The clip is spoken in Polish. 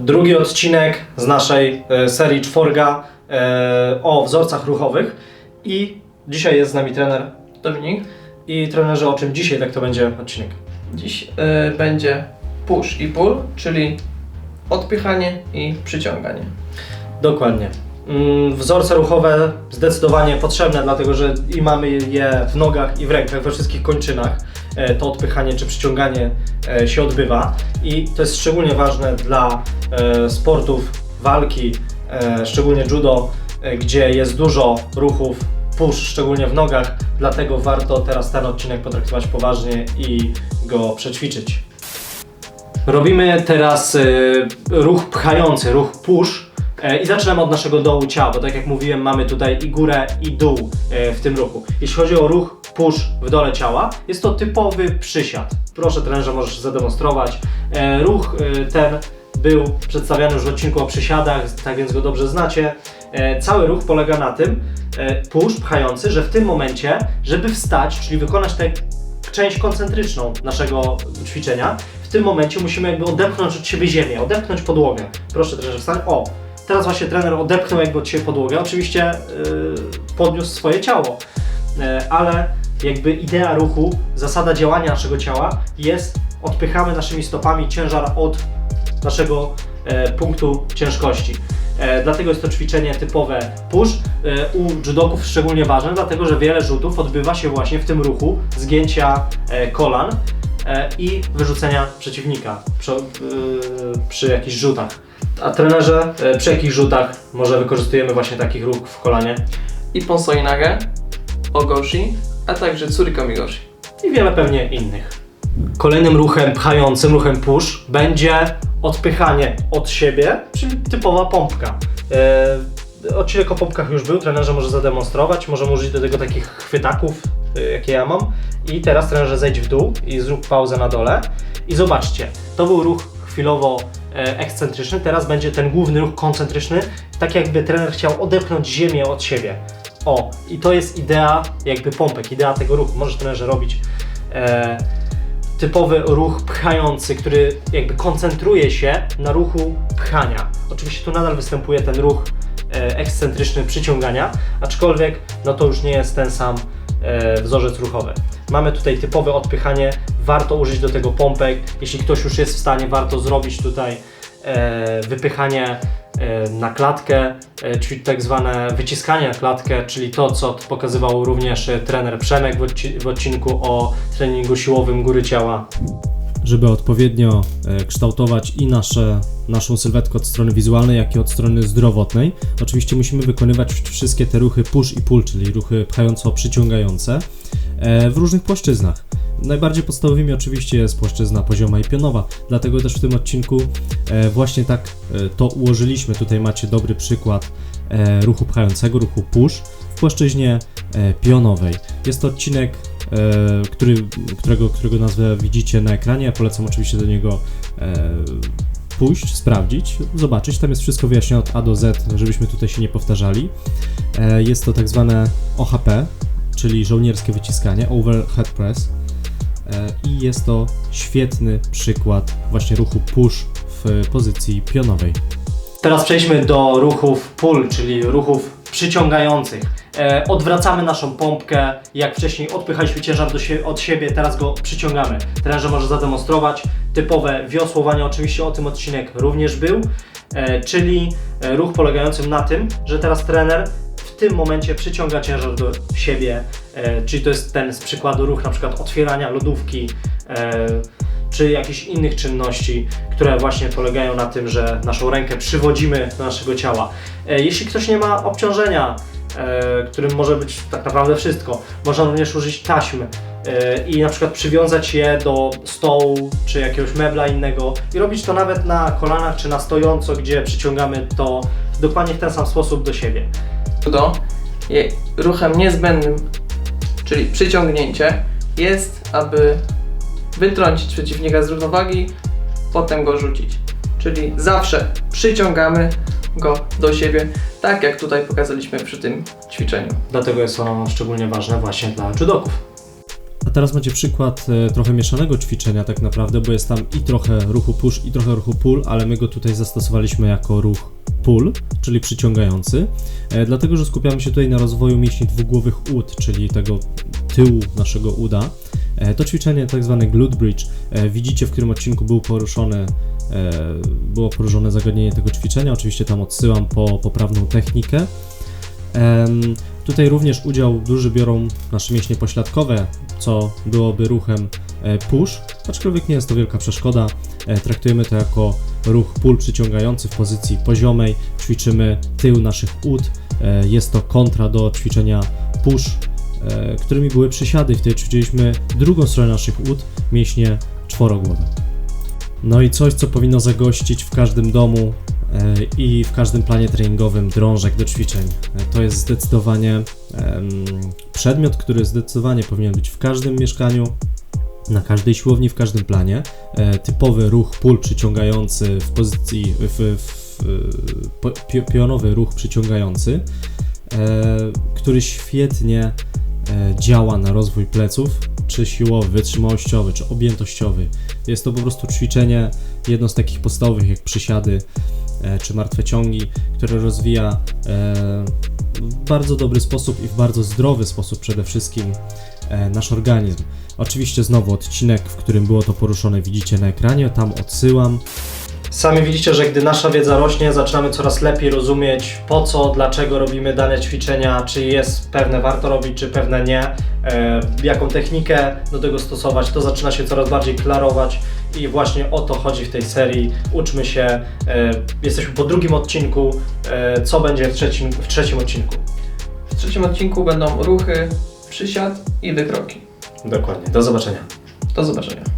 Drugi odcinek z naszej e, serii czworga e, o wzorcach ruchowych i dzisiaj jest z nami trener Dominik, i trenerze o czym dzisiaj tak to będzie odcinek. dziś y, będzie push i pull, czyli odpychanie i przyciąganie. Dokładnie. Mm, Wzorce ruchowe zdecydowanie potrzebne, dlatego że i mamy je w nogach i w rękach, we wszystkich kończynach. E, To odpychanie czy przyciąganie e, się odbywa i to jest szczególnie ważne dla e, sportów walki, szczególnie judo, gdzie jest dużo ruchów push, szczególnie w nogach, dlatego warto teraz ten odcinek potraktować poważnie i go przećwiczyć. Robimy teraz ruch pchający, ruch push i zaczynamy od naszego dołu ciała, bo tak jak mówiłem mamy tutaj i górę i dół w tym ruchu. Jeśli chodzi o ruch push w dole ciała, jest to typowy przysiad. Proszę trenerze, możesz zademonstrować. E, Ruch e, ten był przedstawiany już w odcinku o przysiadach, tak więc go dobrze znacie. E, Cały ruch polega na tym, push pchający, że w tym momencie, żeby wstać, czyli wykonać tę część koncentryczną naszego ćwiczenia, w tym momencie musimy jakby odepchnąć od siebie ziemię, odepchnąć podłogę. Proszę trenerze wstań. O, teraz właśnie trener odepchnął jakby od siebie podłogę. Oczywiście yy, podniósł swoje ciało, Yy, ale jakby idea ruchu, zasada działania naszego ciała jest odpychamy naszymi stopami ciężar od naszego e, punktu ciężkości. E, dlatego jest to ćwiczenie typowe push. E, u judoków szczególnie ważne, dlatego że wiele rzutów odbywa się właśnie w tym ruchu zgięcia e, kolan e, i wyrzucenia przeciwnika przy, e, przy jakichś rzutach. A trenerze, e, przy jakich rzutach może wykorzystujemy właśnie takich ruch w kolanie? I Ponsoinage, Ogoshi, a także Tsuriko Migoshi. i wiele pewnie innych. Kolejnym ruchem pchającym, ruchem push, będzie odpychanie od siebie, czyli typowa pompka. E, odcinek o pompkach już był, trenerze może zademonstrować, możemy użyć do tego takich chwytaków, e, jakie ja mam. I teraz trenerze zejdź w dół i zrób pauzę na dole. I zobaczcie, to był ruch chwilowo e, ekscentryczny, teraz będzie ten główny ruch koncentryczny, tak jakby trener chciał odepchnąć ziemię od siebie. O, i to jest idea jakby pompek, idea tego ruchu. Możesz trenerze robić e, typowy ruch pchający, który jakby koncentruje się na ruchu pchania. Oczywiście tu nadal występuje ten ruch e, ekscentryczny przyciągania, aczkolwiek no to już nie jest ten sam e, wzorzec ruchowy. Mamy tutaj typowe odpychanie, warto użyć do tego pompek. Jeśli ktoś już jest w stanie, warto zrobić tutaj e, wypychanie na klatkę, e, czyli tak zwane wyciskanie na klatkę, czyli to, co pokazywał również e, trener Przemek w, odci- w odcinku o treningu siłowym góry ciała. żeby odpowiednio e, kształtować i nasze, naszą sylwetkę od strony wizualnej, jak i od strony zdrowotnej. Oczywiście musimy wykonywać wszystkie te ruchy push i pull, czyli ruchy pchająco-przyciągające e, w różnych płaszczyznach. Najbardziej podstawowymi oczywiście jest płaszczyzna pozioma i pionowa, dlatego też w tym odcinku e, właśnie tak e, to ułożyliśmy. Tutaj macie dobry przykład e, ruchu pchającego, ruchu push w płaszczyźnie pionowej. Jest to odcinek który, którego, którego nazwę widzicie na ekranie. Polecam oczywiście do niego pójść, sprawdzić, zobaczyć. Tam jest wszystko wyjaśnione od A do Z, żebyśmy tutaj się nie powtarzali. Jest to tak zwane OHP, czyli żołnierskie wyciskanie, Overhead Press. E, I jest to świetny przykład właśnie ruchu push w pozycji pionowej. Teraz przejdźmy do ruchów pull, czyli ruchów przyciągających. E, odwracamy naszą pompkę, jak wcześniej odpychaliśmy ciężar do sie- od siebie, teraz go przyciągamy. Trenerze może zademonstrować. Typowe wiosłowanie, oczywiście o tym odcinek również był, e, czyli ruch polegający na tym, że teraz trener w tym momencie przyciąga ciężar do siebie, e, czyli to jest ten z przykładu ruch na przykład otwierania lodówki, e, czy jakichś innych czynności, które właśnie polegają na tym, że naszą rękę przywodzimy do naszego ciała. E, Jeśli ktoś nie ma obciążenia, którym może być tak naprawdę wszystko, można również użyć taśm e, i na przykład przywiązać je do stołu czy jakiegoś mebla innego i robić to nawet na kolanach czy na stojąco, gdzie przyciągamy to dokładnie w ten sam sposób do siebie. Je ruchem niezbędnym, czyli przyciągnięcie, jest, aby wytrącić przeciwnika z równowagi, potem go rzucić. Czyli zawsze przyciągamy go do siebie, tak jak tutaj pokazaliśmy przy tym ćwiczeniu. Dlatego jest ono szczególnie ważne właśnie dla judoków. Teraz macie przykład e, trochę mieszanego ćwiczenia tak naprawdę, bo jest tam i trochę ruchu push i trochę ruchu pull, ale my go tutaj zastosowaliśmy jako ruch pull, czyli przyciągający, e, dlatego że skupiamy się tutaj na rozwoju mięśni dwugłowych ud, czyli tego tyłu naszego uda. E, To ćwiczenie tak zwane glute bridge. Widzicie, w którym odcinku był poruszony, e, było poruszone zagadnienie tego ćwiczenia. Oczywiście tam odsyłam po poprawną technikę. Tutaj również udział duży biorą nasze mięśnie pośladkowe, co byłoby ruchem e, push, aczkolwiek nie jest to wielka przeszkoda. E, Traktujemy to jako ruch pull przyciągający w pozycji poziomej. Ćwiczymy tył naszych ud. E, Jest to kontra do ćwiczenia push, którymi były przysiady. Wtedy ćwiczyliśmy drugą stronę naszych ud, mięśnie czworogłowe. No i coś, co powinno zagościć w każdym domu i w każdym planie treningowym drążek do ćwiczeń. E, To jest zdecydowanie przedmiot, który zdecydowanie powinien być w każdym mieszkaniu, na każdej siłowni, w każdym planie. E, Typowy ruch pull przyciągający w pozycji, w, w, pionowy ruch przyciągający, e, który świetnie e, działa na rozwój pleców, czy siłowy, wytrzymałościowy, czy objętościowy. Jest to po prostu ćwiczenie, jedno z takich podstawowych jak przysiady e, czy martwe ciągi, które rozwija e, w bardzo dobry sposób i w bardzo zdrowy sposób przede wszystkim e, nasz organizm. Oczywiście znowu odcinek, w którym było to poruszone widzicie na ekranie, tam odsyłam. Sami widzicie, że gdy nasza wiedza rośnie, zaczynamy coraz lepiej rozumieć po co, dlaczego robimy dane ćwiczenia, czy jest pewne warto robić, czy pewne nie, e, jaką technikę do tego stosować. To zaczyna się coraz bardziej klarować i właśnie o to chodzi w tej serii. Uczmy się, e, jesteśmy po drugim odcinku, e, co będzie w trzecim, w trzecim odcinku. W trzecim odcinku będą ruchy, przysiad i wykroki. Dokładnie, do zobaczenia. Do zobaczenia.